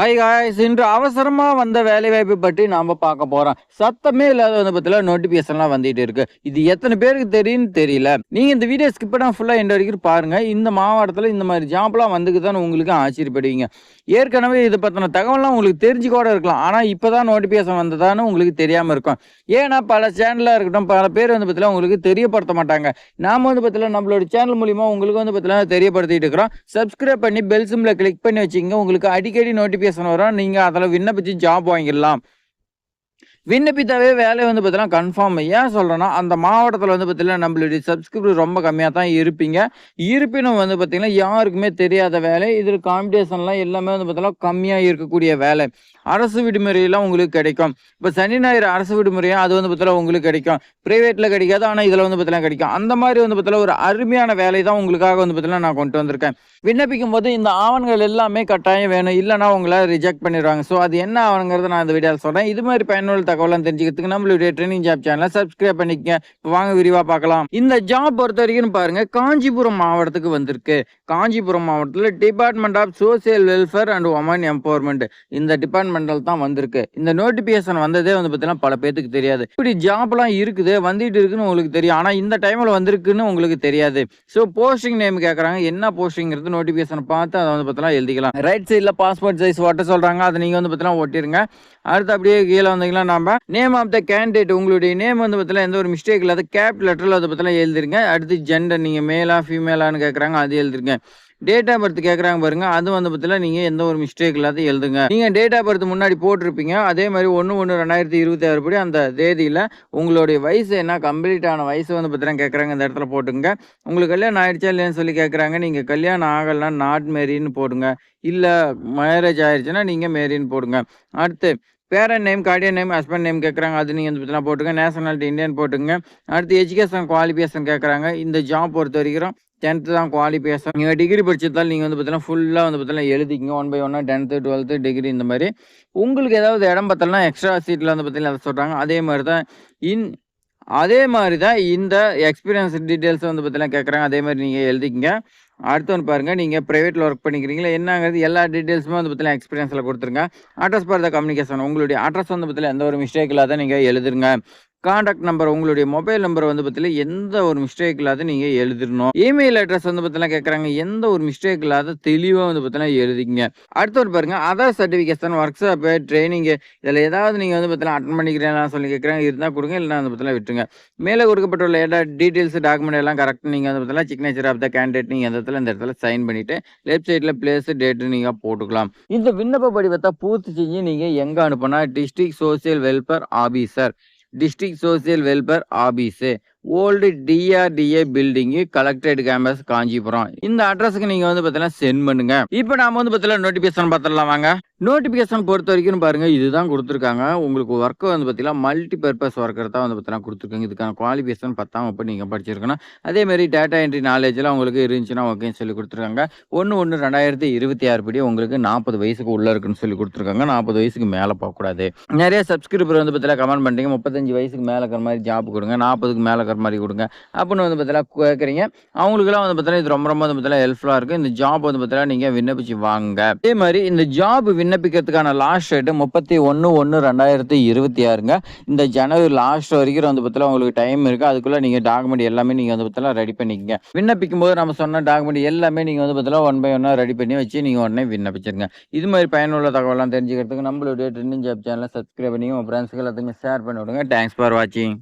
Hi guys இன்று அவசரமாக வந்த வேலைவாய்ப்பு பற்றி நாம் பார்க்க போகிறோம் சத்தமே இல்லாத வந்து பார்த்தீங்கன்னா நோட்டிஃபிகேஷன்லாம் வந்துட்டு இருக்கு. இது எத்தனை பேருக்கு தெரியும்னு தெரியல. நீங்கள் இந்த வீடியோ ஸ்கிப் பண்ணால் ஃபுல்லாக எண்ட் வரைக்கும் பாருங்கள் இந்த மாவட்டத்தில் இந்த மாதிரி ஜாப்லாம் வந்துக்குதான்னு உங்களுக்கு ஆச்சரியப்படுவீங்க. ஏற்கனவே இதை பற்றின தகவல்லாம் உங்களுக்கு தெரிஞ்சு கூட இருக்கலாம். ஆனால் இப்போ தான் நோட்டிஃபிகேஷன் வந்ததான்னு உங்களுக்கு தெரியாமல் இருக்கும். ஏன்னா பல சேனலாக இருக்கட்டும் பல பேர் வந்து பார்த்தீங்கன்னா உங்களுக்கு தெரியப்படுத்த மாட்டாங்க. நாம் வந்து பார்த்தீங்கன்னா நம்மளோட சேனல் மூலிமா உங்களுக்கு வந்து பார்த்தீங்கன்னா தெரியப்படுத்திட்டு இருக்கிறோம். சப்ஸ்கிரைப் பண்ணி பெல் சிம்மில் கிளிக் பண்ணி வச்சுங்க உங்களுக்கு அடிக்கடி நோட்டிஃபிகேஷன் வரும் நீங்கள் அதில் விண்ணப்பிச்சு ஜாப் வாங்கிடலாம். விண்ணப்பித்தாவே வேலை வந்து பார்த்தீங்கன்னா கன்ஃபார்ம் ஏன் சொல்கிறேன்னா அந்த மாவட்டத்தில் வந்து பார்த்தீங்கன்னா நம்மளுடைய சப்ஸ்கிரிப்ட் ரொம்ப கம்மியாக தான் இருப்பீங்க. இருப்பினும் வந்து பார்த்தீங்கன்னா யாருக்குமே தெரியாத வேலை இதில் காம்படிஷன்லாம் எல்லாமே வந்து பார்த்தீங்கன்னா கம்மியாக இருக்கக்கூடிய வேலை. அரசு விடுமுறையெல்லாம் உங்களுக்கு கிடைக்கும். இப்போ சனி ஞாயிறு அரசு விடுமுறையாக அது வந்து பார்த்தீங்கன்னா உங்களுக்கு கிடைக்கும். ப்ரைவேட்டில் கிடைக்காது ஆனால் இதில் வந்து பார்த்தீங்கன்னா கிடைக்கும். அந்த மாதிரி வந்து பார்த்தீங்கன்னா ஒரு அருமையான வேலை தான் உங்களுக்காக வந்து பார்த்தீங்கன்னா நான் கொண்டு வந்திருக்கேன். விண்ணப்பிக்கும் போது இந்த ஆவணங்கள் எல்லாமே கட்டாயம் வேணும். இல்லைனா உங்களை ரிஜெக்ட் பண்ணிடுவாங்க. ஸோ அது என்ன ஆவணங்கிறத நான் இந்த வீடியோவில் சொல்கிறேன் இது மாதிரி பயனுள்ள தகவலாம் தெரிஞ்சுக்கிறதுக்கு நம்மளுடைய ட்ரெயினிங் ஜாப் சேனலை சப்ஸ்கிரைப் பண்ணிக்கங்க. இப்போ வாங்க விரிவாக பார்க்கலாம். இந்த ஜாப் பொறுத்த வரைக்கும் பாருங்கள் காஞ்சிபுரம் மாவட்டத்துக்கு வந்திருக்கு. காஞ்சிபுரம் மாவட்டத்தில் department of social welfare and women empowerment இந்த டிபார்ட்மெண்ட் டிபார்ட்மெண்டல் தான் வந்திருக்கு. இந்த நோட்டிபிகேஷன் வந்ததே வந்து பார்த்தீங்கன்னா பல பேத்துக்கு தெரியாது. இப்படி ஜாப்லாம் இருக்குது வந்துட்டு இருக்குன்னு உங்களுக்கு தெரியும். ஆனால் இந்த டைமில் வந்திருக்குன்னு உங்களுக்கு தெரியாது. ஸோ போஸ்டிங் நேம் கேட்குறாங்க என்ன போஸ்டிங்கிறது நோட்டிஃபிகேஷன் பார்த்து அதை வந்து பார்த்தீங்கன்னா எழுதிக்கலாம். ரைட் சைடில் பாஸ்போர்ட் சைஸ் ஒட்ட சொல்கிறாங்க அதை நீங்கள் வந்து பார்த்தீங்கன்னா ஒட்டிருங்க. அடுத்து அப்படியே கீழே வந்தீங்கன்னா நம்ம நேம் ஆஃப் த கேண்டிடேட் உங்களுடைய நேம் வந்து பார்த்தீங்கன்னா எந்த ஒரு மிஸ்டேக் இல்லாத கேப் லெட்டரில் அதை பார்த்தீங்கன்னா எழுதிருங்க. அடுத்து ஜெண்டர் நீங்கள் மேலா ஃபீமேலான்னு கேட்குறாங்க அது எழுதிருங்க. டேட் ஆஃப் பர்த் கேட்குறாங்க பாருங்க. அது வந்து பார்த்தீங்கன்னா நீங்கள் எந்த ஒரு மிஸ்டேக் இல்லாத எழுதுங்க. நீங்கள் டேட் ஆஃப் பர்த் முன்னாடி போட்டிருப்பீங்க. அதே மாதிரி ஒன்று ஒன்று ரெண்டாயிரத்தி இருபத்தி ஆறு படி அந்த தேதியில் உங்களுடைய வயசு என்ன கம்ப்ளீட் ஆன வயசு வந்து பார்த்தீங்கன்னா கேட்குறாங்க இந்த இடத்துல போட்டுங்க உங்களுக்கு கல்யாணம் ஆயிடுச்சா இல்லைன்னு சொல்லி கேட்குறாங்க நீங்கள் கல்யாணம் ஆகலாம் நாட் மேரின்னு போடுங்க. இல்லை மேரேஜ் ஆயிடுச்சுன்னா நீங்கள் மேரின்னு போடுங்க. அடுத்து parent name guardian name husband name கேட்குறாங்க அது நீங்கள் வந்து பார்த்தீங்கன்னா போட்டுங்க நேஷனாலிட்டி இந்தியன் போட்டுங்க அடுத்து எஜுகேஷன் குவாலிஃபிகேஷன் கேட்குறாங்க இந்த ஜாப் பொறுத்த வரைக்கும் டென்த்து தான் குவாலிஃபிகேஷன் நீங்கள் டிகிரி படிச்சதால் நீங்கள் வந்து பார்த்தீங்கன்னா ஃபுல்லாக வந்து பார்த்தீங்கன்னா எழுதிக்கிங்க. ஒன் பை ஒன்னாக டென்த்து டுவெல்த்து டிகிரி இந்த மாதிரி. உங்களுக்கு ஏதாவது இடம் பார்த்தோம்னா எக்ஸ்ட்ரா சீட்டில் வந்து பார்த்தீங்கன்னா அதை சொல்கிறாங்க அதே மாதிரி தான் இன் அதே மாதிரி தான் இந்த எக்ஸ்பீரியன்ஸ் டீட்டெயில்ஸ் வந்து பார்த்தீங்கன்னா கேட்குறாங்க அதே மாதிரி நீங்கள் எழுதிக்கிங்க. அடுத்து வந்து பாருங்கள் நீங்கள் ப்ரைவேட்டில் ஒர்க் பண்ணிக்கிறீங்களா என்னங்கிறது எல்லா டீட்டெயில்ஸுமே வந்து பார்த்தீங்கன்னா எக்ஸ்பீரியன்ஸில் கொடுத்துருங்க. அட்ரஸ் பார்த்த த கம்யூனிகேஷன் உங்களுடைய அட்ரஸ் வந்து பார்த்தீங்கன்னா எந்த ஒரு மிஸ்டேக் இல்லாத நீங்கள் எழுதுருங்க. காண்டாக்ட் நம்பர் உங்களுடைய மொபைல் நம்பர் வந்து பார்த்தீங்கன்னா எந்த ஒரு மிஸ்டேக் இல்லாத நீங்கள் எழுதிடணும். இமெயில் அட்ரஸ் வந்து பார்த்தீங்கன்னா கேட்குறாங்க எந்த ஒரு மிஸ்டேக் இல்லாத தெளிவாக வந்து பார்த்தீங்கன்னா எழுதிங்க அடுத்து ஒரு பாருங்க other certification workshop training இதில் ஏதாவது நீங்கள் வந்து பார்த்தீங்கன்னா அட்டன் பண்ணிக்கிறீங்களா சொல்லி கேட்குறாங்க இருந்தால் கொடுங்க இல்லைனா வந்து பார்த்தீங்கன்னா விட்டுருங்க. மேலே கொடுக்கப்பட்டுள்ள எல்லா டீட்டெயில்ஸ் டாக்குமெண்ட் எல்லாம் கரெக்டாக நீங்கள் வந்து பார்த்தீங்கன்னா சிக்னேச்சர் ஆஃப் த கேண்டிடேட் நீங்கள் இந்த இடத்துல இந்த இடத்துல சைன் பண்ணிவிட்டு லெஃப்ட் சைடில் பிளேஸ் டேட்டு நீங்கள் போட்டுக்கலாம். இந்த விண்ணப்ப படிவத்தை பூர்த்தி செஞ்சு நீங்கள் எங்கே அனுப்புனா district social welfare officer officer district social welfare office old DRDA building collectorate campus Kanchipuram. இந்த அட்ரஸுக்கு நீங்கள் வந்து பார்த்தீங்கன்னா சென்ட் பண்ணுங்க. இப்போ நாம வந்து பார்த்தீங்கன்னா நோட்டிஃபிகேஷன் பார்த்துடலாம் வாங்க. நோட்டிஃபிகேஷன் பொறுத்த வரைக்கும் பாருங்க இதுதான் கொடுத்துருக்காங்க. உங்களுக்கு ஒர்க் வந்து பார்த்தீங்கன்னா மல்டி பர்பஸ் ஒர்க்கர் தான் வந்து பார்த்தீங்கன்னா கொடுத்துருக்காங்க. இதுக்கான குவாலிஃபிகேஷன் பத்தாம் வகுப்பு நீங்கள் படிச்சிருக்கணும். அதே மாதிரி டேட்டா என்ட்ரி நாலேஜ்லாம் உங்களுக்கு இருந்துச்சுன்னா ஓகேன்னு சொல்லி கொடுத்துருக்காங்க. ஒன்று ஒன்று ரெண்டாயிரத்தி இருபத்தி ஆறு படி உங்களுக்கு நாற்பது வயசுக்கு உள்ள இருக்குன்னு சொல்லி கொடுத்துருக்காங்க. நாற்பது வயசுக்கு மேலே போகக்கூடாது. நிறைய சப்ஸ்கிரிப்பர் வந்து பார்த்தீங்கன்னா கமெண்ட் பண்ணுறீங்க முப்பத்தஞ்சு வயசுக்கு மேலே இருக்கிற மாதிரி ஜாப் கொடுங்க. நாற்பதுக்கு மேலே பார்க்குற மாதிரி கொடுங்க. அப்படின்னு வந்து பார்த்தீங்கன்னா கேட்குறீங்க அவங்களுக்குலாம் வந்து பார்த்தீங்கன்னா இது ரொம்ப ரொம்ப வந்து பார்த்தீங்கன்னா ஹெல்ப்ஃபுல்லாக இருக்குது இந்த ஜாப் வந்து பார்த்தீங்கன்னா நீங்கள் விண்ணப்பிச்சு வாங்க அதே மாதிரி இந்த ஜாப் விண்ணப்பிக்கிறதுக்கான லாஸ்ட் டேட்டு முப்பத்தி ஒன்று ஒன்று ரெண்டாயிரத்தி இருபத்தி ஆறுங்க. இந்த ஜனவரி லாஸ்ட் வரைக்கும் வந்து பார்த்தீங்கன்னா உங்களுக்கு டைம் இருக்குது அதுக்குள்ளே நீங்கள் டாக்குமெண்ட் எல்லாமே நீங்கள் வந்து பார்த்தீங்கன்னா ரெடி பண்ணிக்கங்க. விண்ணப்பிக்கும் போது நம்ம சொன்ன டாக்குமெண்ட் எல்லாமே நீங்கள் வந்து பார்த்தீங்கன்னா ஒன் பை ஒன்னாக ரெடி பண்ணி வச்சு நீங்கள் உடனே விண்ணப்பிச்சிருங்க. இது மாதிரி பயனுள்ள தகவலாம் தெரிஞ்சுக்கிறதுக்கு நம்மளுடைய ட்ரெண்டிங் ஜாப் சேனலை சப்ஸ்கிரைப் பண்ணி உங்கள் ஃப்ரெண்ட்ஸுக்கு எல்லாத்துக்குமே ஷேர் பண்ணி விடுங்க. தேங்க்ஸ் ஃபார் வாட்சிங்